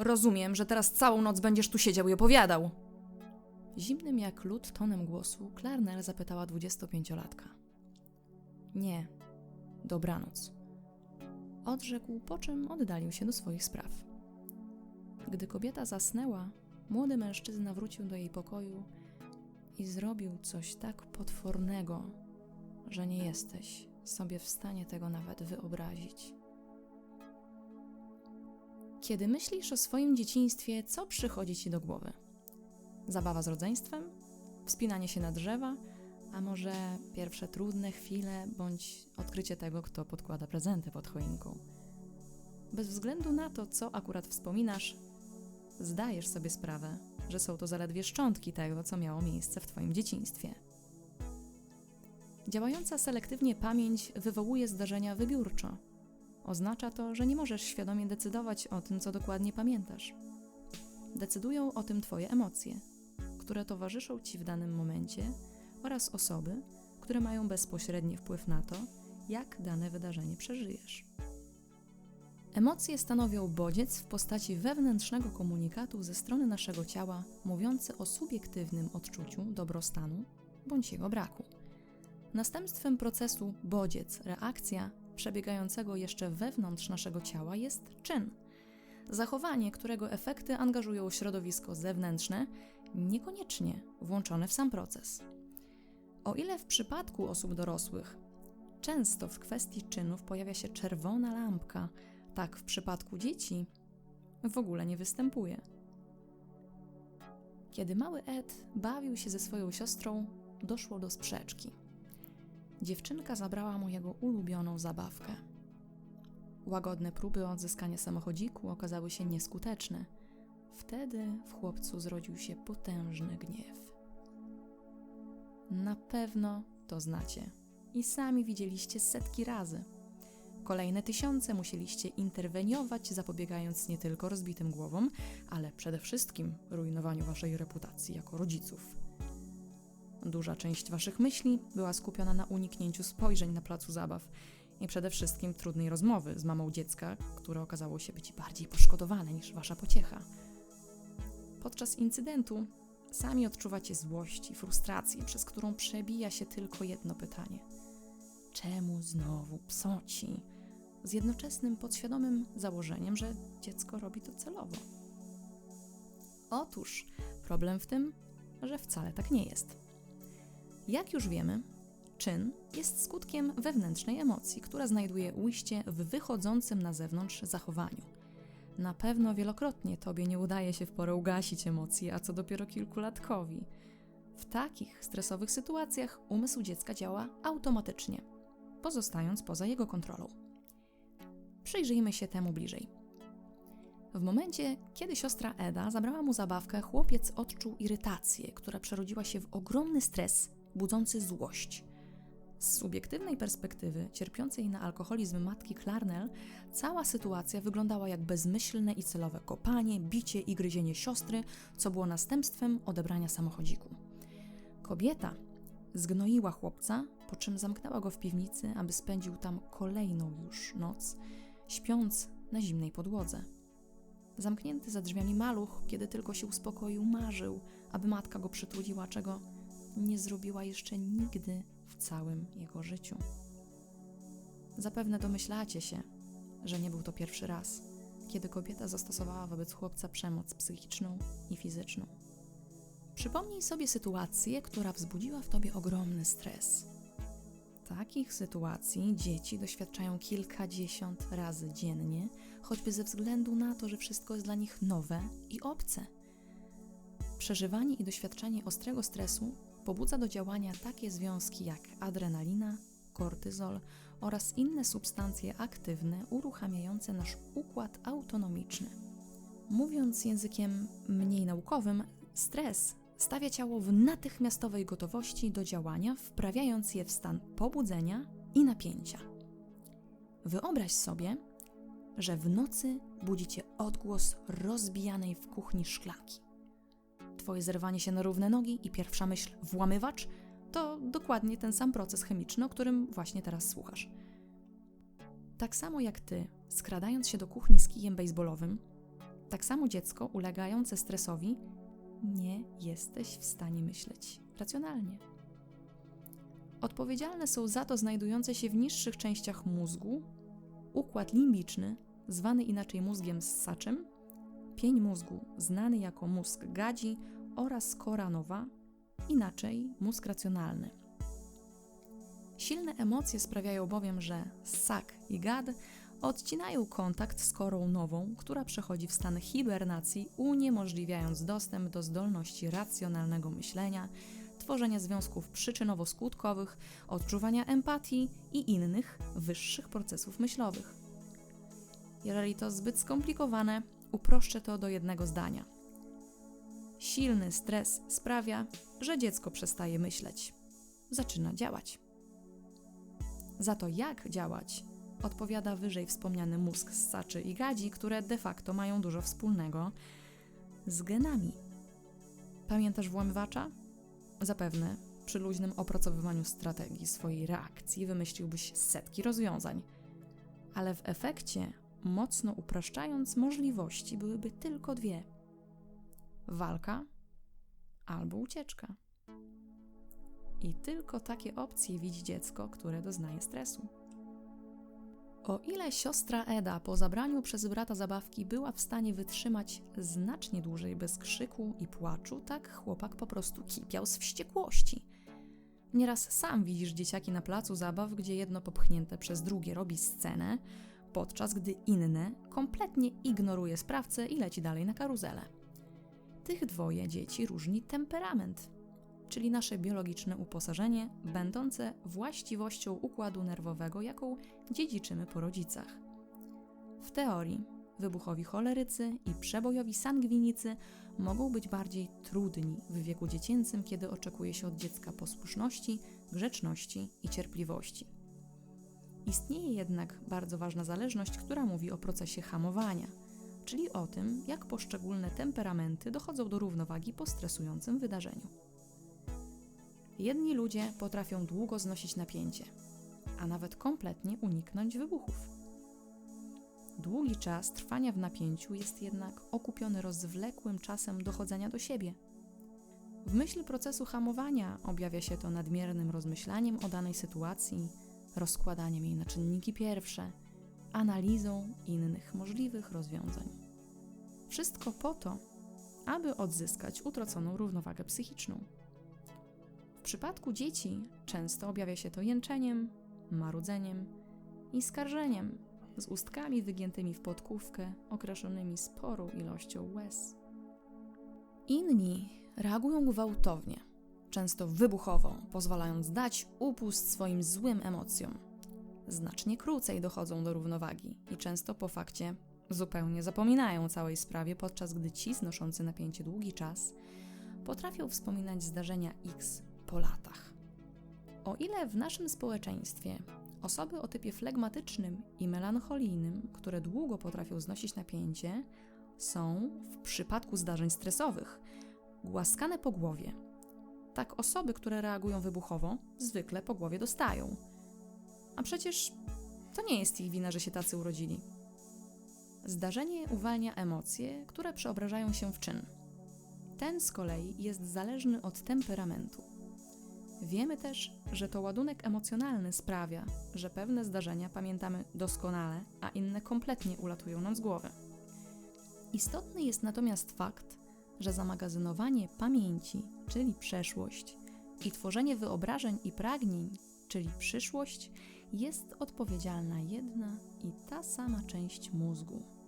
Rozumiem, że teraz całą noc będziesz tu siedział i opowiadał. Zimnym jak lód tonem głosu Clarnell zapytała dwudziestopięciolatka. Nie, dobranoc. Odrzekł, po czym oddalił się do swoich spraw. Gdy kobieta zasnęła, młody mężczyzna wrócił do jej pokoju i zrobił coś tak potwornego, że nie jesteś sobie w stanie tego nawet wyobrazić. Kiedy myślisz o swoim dzieciństwie, co przychodzi ci do głowy? Zabawa z rodzeństwem? Wspinanie się na drzewa? A może pierwsze trudne chwile, bądź odkrycie tego, kto podkłada prezenty pod choinką? Bez względu na to, co akurat wspominasz, zdajesz sobie sprawę, że są to zaledwie szczątki tego, co miało miejsce w Twoim dzieciństwie. Działająca selektywnie pamięć wywołuje zdarzenia wybiórczo. Oznacza to, że nie możesz świadomie decydować o tym, co dokładnie pamiętasz. Decydują o tym Twoje emocje, które towarzyszą Ci w danym momencie oraz osoby, które mają bezpośredni wpływ na to, jak dane wydarzenie przeżyjesz. Emocje stanowią bodziec w postaci wewnętrznego komunikatu ze strony naszego ciała, mówiący o subiektywnym odczuciu dobrostanu bądź jego braku. Następstwem procesu bodziec-reakcja przebiegającego jeszcze wewnątrz naszego ciała jest czyn. Zachowanie, którego efekty angażują środowisko zewnętrzne, niekoniecznie włączone w sam proces. O ile w przypadku osób dorosłych często w kwestii czynów pojawia się czerwona lampka, tak w przypadku dzieci w ogóle nie występuje. Kiedy mały Ed bawił się ze swoją siostrą, doszło do sprzeczki. Dziewczynka zabrała mu jego ulubioną zabawkę. Łagodne próby odzyskania samochodziku okazały się nieskuteczne. Wtedy w chłopcu zrodził się potężny gniew. Na pewno to znacie i sami widzieliście setki razy. Kolejne tysiące musieliście interweniować, zapobiegając nie tylko rozbitym głowom, ale przede wszystkim rujnowaniu waszej reputacji jako rodziców. Duża część waszych myśli była skupiona na uniknięciu spojrzeń na placu zabaw i przede wszystkim trudnej rozmowy z mamą dziecka, które okazało się być bardziej poszkodowane niż wasza pociecha. Podczas incydentu sami odczuwacie złość i frustrację, przez którą przebija się tylko jedno pytanie: czemu znowu psoci? Z jednoczesnym podświadomym założeniem, że dziecko robi to celowo. Otóż problem w tym, że wcale tak nie jest. Jak już wiemy, czyn jest skutkiem wewnętrznej emocji, która znajduje ujście w wychodzącym na zewnątrz zachowaniu. Na pewno wielokrotnie tobie nie udaje się w porę ugasić emocji, a co dopiero kilkulatkowi. W takich stresowych sytuacjach umysł dziecka działa automatycznie, pozostając poza jego kontrolą. Przyjrzyjmy się temu bliżej. W momencie, kiedy siostra Eda zabrała mu zabawkę, chłopiec odczuł irytację, która przerodziła się w ogromny stres budzący złość. Z subiektywnej perspektywy, cierpiącej na alkoholizm matki Clarnell, cała sytuacja wyglądała jak bezmyślne i celowe kopanie, bicie i gryzienie siostry, co było następstwem odebrania samochodziku. Kobieta zgnoiła chłopca, po czym zamknęła go w piwnicy, aby spędził tam kolejną już noc, śpiąc na zimnej podłodze. Zamknięty za drzwiami maluch, kiedy tylko się uspokoił, marzył, aby matka go przytuliła, czego nie zrobiła jeszcze nigdy w całym jego życiu. Zapewne domyślacie się, że nie był to pierwszy raz, kiedy kobieta zastosowała wobec chłopca przemoc psychiczną i fizyczną. Przypomnij sobie sytuację, która wzbudziła w tobie ogromny stres. Takich sytuacji dzieci doświadczają kilkadziesiąt razy dziennie, choćby ze względu na to, że wszystko jest dla nich nowe i obce. Przeżywanie i doświadczanie ostrego stresu pobudza do działania takie związki jak adrenalina, kortyzol oraz inne substancje aktywne uruchamiające nasz układ autonomiczny. Mówiąc językiem mniej naukowym, stres stawia ciało w natychmiastowej gotowości do działania, wprawiając je w stan pobudzenia i napięcia. Wyobraź sobie, że w nocy budzicie odgłos rozbijanej w kuchni szklanki. Twoje zerwanie się na równe nogi i pierwsza myśl włamywacz to dokładnie ten sam proces chemiczny, o którym właśnie teraz słuchasz. Tak samo jak ty, skradając się do kuchni z kijem baseballowym, Tak samo dziecko ulegające stresowi nie jesteś w stanie myśleć racjonalnie. Odpowiedzialne są za to znajdujące się w niższych częściach mózgu układ limbiczny, zwany inaczej mózgiem ssaczym, pień mózgu znany jako mózg gadzi oraz kora nowa, inaczej mózg racjonalny. Silne emocje sprawiają bowiem, że ssak i gad odcinają kontakt z korą nową, która przechodzi w stan hibernacji, uniemożliwiając dostęp do zdolności racjonalnego myślenia, tworzenia związków przyczynowo-skutkowych, odczuwania empatii i innych wyższych procesów myślowych. Jeżeli to zbyt skomplikowane, uproszczę to do jednego zdania. Silny stres sprawia, że dziecko przestaje myśleć, zaczyna działać. Za to, jak działać, odpowiada wyżej wspomniany mózg ssaczy i gadzi, które de facto mają dużo wspólnego z genami. Pamiętasz włamywacza? Zapewne przy luźnym opracowywaniu strategii swojej reakcji wymyśliłbyś setki rozwiązań, ale w efekcie, mocno upraszczając możliwości, byłyby tylko dwie: walka albo ucieczka. I tylko takie opcje widzi dziecko, które doznaje stresu. O ile siostra Eda po zabraniu przez brata zabawki była w stanie wytrzymać znacznie dłużej bez krzyku i płaczu, tak chłopak po prostu kipiał z wściekłości. Nieraz sam widzisz dzieciaki na placu zabaw, gdzie jedno popchnięte przez drugie robi scenę, podczas gdy inne kompletnie ignoruje sprawcę i leci dalej na karuzelę. Tych dwoje dzieci różni temperament czyli nasze biologiczne uposażenie, będące właściwością układu nerwowego, jaką dziedziczymy po rodzicach. W teorii wybuchowi cholerycy i przebojowi sangwinicy mogą być bardziej trudni w wieku dziecięcym, kiedy oczekuje się od dziecka posłuszności, grzeczności i cierpliwości. Istnieje jednak bardzo ważna zależność, która mówi o procesie hamowania, czyli o tym, jak poszczególne temperamenty dochodzą do równowagi po stresującym wydarzeniu. Jedni ludzie potrafią długo znosić napięcie, a nawet kompletnie uniknąć wybuchów. Długi czas trwania w napięciu jest jednak okupiony rozwlekłym czasem dochodzenia do siebie. W myśl procesu hamowania objawia się to nadmiernym rozmyślaniem o danej sytuacji, rozkładaniem jej na czynniki pierwsze, analizą innych możliwych rozwiązań. Wszystko po to, aby odzyskać utraconą równowagę psychiczną. W przypadku dzieci często objawia się to jęczeniem, marudzeniem i skarżeniem z ustkami wygiętymi w podkówkę, okraszonymi sporą ilością łez. Inni reagują gwałtownie, często wybuchowo, pozwalając dać upust swoim złym emocjom. Znacznie krócej dochodzą do równowagi i często po fakcie zupełnie zapominają całej sprawie, podczas gdy ci znoszący napięcie długi czas potrafią wspominać zdarzenia X po latach. O ile w naszym społeczeństwie osoby o typie flegmatycznym i melancholijnym, które długo potrafią znosić napięcie, są w przypadku zdarzeń stresowych głaskane po głowie. Tak osoby, które reagują wybuchowo, zwykle po głowie dostają. A przecież to nie jest ich wina, że się tacy urodzili. Zdarzenie uwalnia emocje, które przeobrażają się w czyn. Ten z kolei jest zależny od temperamentu. Wiemy też, że to ładunek emocjonalny sprawia, że pewne zdarzenia pamiętamy doskonale, a inne kompletnie ulatują nam z głowy. Istotny jest natomiast fakt, że zamagazynowanie pamięci, czyli przeszłość, i tworzenie wyobrażeń i pragnień, czyli przyszłość, jest odpowiedzialna jedna i ta sama część mózgu.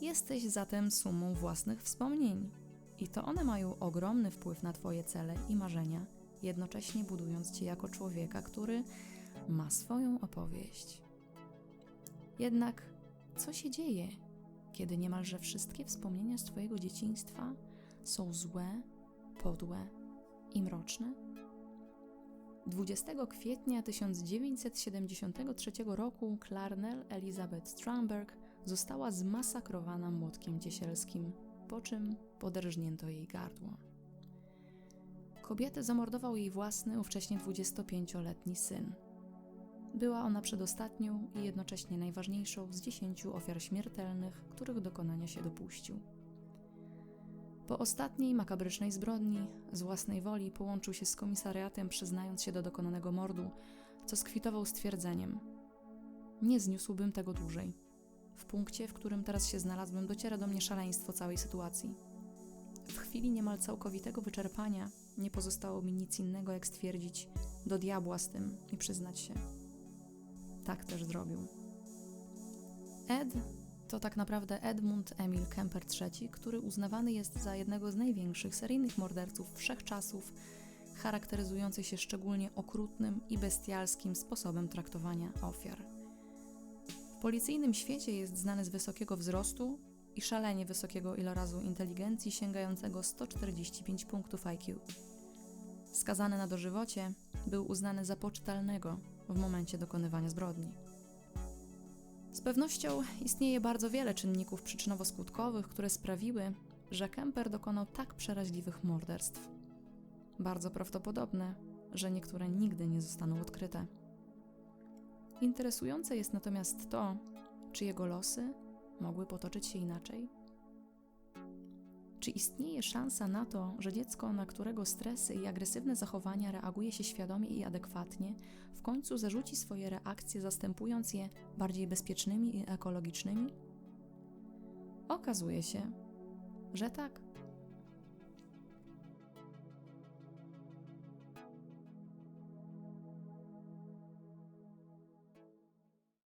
Jesteś zatem sumą własnych wspomnień, i to one mają ogromny wpływ na Twoje cele i marzenia jednocześnie budując cię jako człowieka, który ma swoją opowieść. Jednak co się dzieje, kiedy niemalże wszystkie wspomnienia z Twojego dzieciństwa są złe, podłe i mroczne? 20 kwietnia 1973 roku Clarnell Elizabeth Stromberg została zmasakrowana młotkiem ciesielskim, po czym poderżnięto jej gardło. Kobietę zamordował jej własny, ówcześnie 25-letni syn. Była ona przedostatnią i jednocześnie najważniejszą z dziesięciu ofiar śmiertelnych, których dokonania się dopuścił. Po ostatniej makabrycznej zbrodni, z własnej woli połączył się z komisariatem, przyznając się do dokonanego mordu, co skwitował stwierdzeniem: Nie zniósłbym tego dłużej. W punkcie, w którym teraz się znalazłem, dociera do mnie szaleństwo całej sytuacji. W chwili niemal całkowitego wyczerpania nie pozostało mi nic innego, jak stwierdzić: Do diabła z tym i przyznać się. Tak też zrobił. Ed to tak naprawdę Edmund Emil Kemper III, który uznawany jest za jednego z największych seryjnych morderców wszechczasów, charakteryzujący się szczególnie okrutnym i bestialskim sposobem traktowania ofiar. W policyjnym świecie jest znany z wysokiego wzrostu i szalenie wysokiego ilorazu inteligencji sięgającego 145 punktów IQ. Skazany na dożywocie, był uznany za poczytalnego w momencie dokonywania zbrodni. Z pewnością istnieje bardzo wiele czynników przyczynowo-skutkowych, które sprawiły, że Kemper dokonał tak przeraźliwych morderstw. Bardzo prawdopodobne, że niektóre nigdy nie zostaną odkryte. Interesujące jest natomiast to, czy jego losy mogły potoczyć się inaczej. Czy istnieje szansa na to, że dziecko, na którego stresy i agresywne zachowania reaguje się świadomie i adekwatnie, w końcu zarzuci swoje reakcje, zastępując je bardziej bezpiecznymi i ekologicznymi? Okazuje się, że tak.